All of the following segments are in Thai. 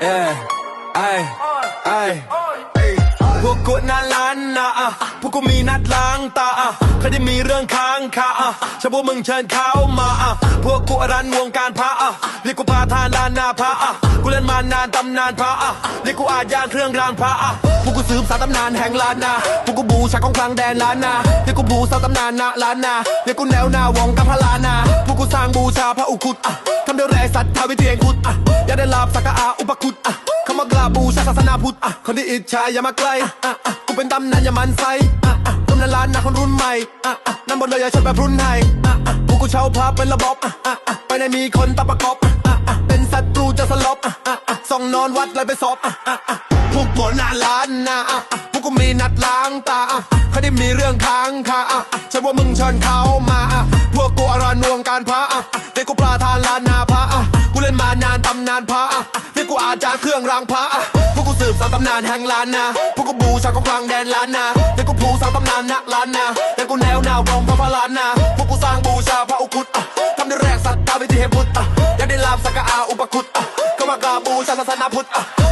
เอ้ยไอ้ไอ้ พวกกูน่าล้านนะพวกกูมีนัดล้างตาใครที่มีเรื่องค้างคาอะฉันพวกมึงเชิญเขามาพวกกูรันวงการพระเรียกกูพาทานลานนาพระกูเล่นมานานตำนานพระเรียกกูอาจยานเครื่องรางพระพวกกูสืบสานตำนานแห่งล้านนาพวกกูบูชาของคลังแดนล้านนาเรียกกูบูชาตำนานนาล้านนาเรียกกูแนวหน้าวงกับพระลานาพวกกูสร้างบูชาพระอุคุตทำด้วยแรงศรัทธาวิเทียนคุดอะอย่าได้ลาบสักกะอาอุปคุตอามากราบบูชาศาสนาพุทธอะคนที่อิจฉาอย่ามาใกล้อะอะกูเป็นตำนานอย่ามันไซอะอะตำนานล้านนาคนรุ่นใหม่อะอะนั่นบนเลยอย่าชนแบบรุ่นไทยอะอะพวกกูเช่าพาเป็นระบบอะอะอะไปในมีคนตะประกอบอะอะเป็นศัตรูจะสลบอะอะอะส่องนอนวัดเลยไปสอบอะอะอะพวกกูน่าล้านนาอะอะพวกกูมีนัดล้างตาอะเขาได้มีเรื่องค้างคาอะอะฉันว่ามึงเชิญเขามาอะพวกกูอรานวงการพระอะอะเด็กกูปลาทานลานนาพระอะกูเล่นมานานตำนานพระอะเรียกกูอา จารย์เครื่องรางพระพวกกูสืบสานตำนานแห่งล้านนาพวกกูบูชาของกลางแดนล้านนาเรียกกูผูสานตำนานนักล้านนาเรียกกูแนวหนาวรองพระพระล้านนาพวกกูสร้างบูชาพระอุคุตทำด้วยแรงศรัทธาวิธีเหตุพุทธอยากได้ลาบสักกะอาอุปคุตก็มากราบบูชาศาสนาพุทธ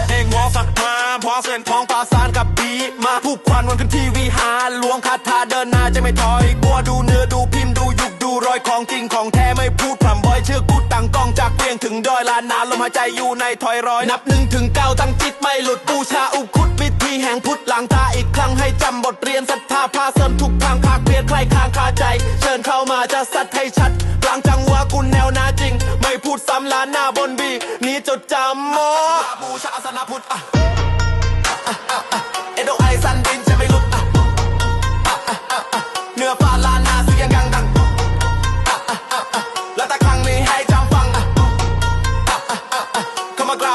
เองงอสักมาพอเส้นทองปราสานกับปีมาผู้ควันวันขึ้นที่วีหารหลวงคาถาเดินหน้าจะไม่ถอยกลัวดูเนื้อดูพิมพ์ดูยุกดูรอยของจริงของแท้ไม่พูดพร่ำบอยเชื่อกูตั้งกล้องจากเวียงถึงดอยลานนา หายใจอยู่ในถอยรอย นับหนึ่งถึงเก้าตั้งจิตไม่หลุดบูชาอุคุตวิธีแห่งพุทธหลังตาอีกครั้งให้จำบทเรียนศรัทธาพาเสริมทุกทางภาคเพียรใครคางคาใจ เชิญเข้ามาจะสัตให้ชัดกลางจังหวะกุณแนวนาจริง ไม่พูดซ้ำล้านหน้าบนบีนี้จดจำโมบูชาอาสนะพุทธ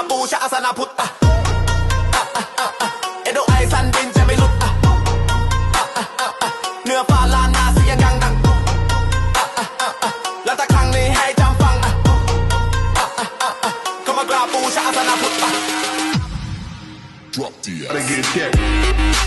บบูชาศาสนาพุทธอะอะอะอะอะเอโดไอซันดินจะไม่หลุดอะอะอะอะอะเหนือฟ้าลานนาเสียงกังดังแล้วแต่ครั้งนี้ให้จำฟังอะอะอะอะอะเข้ามากราบบูชาศาสนาพุทธอะ Drop the Gotta get it checked. Gotta get it checked.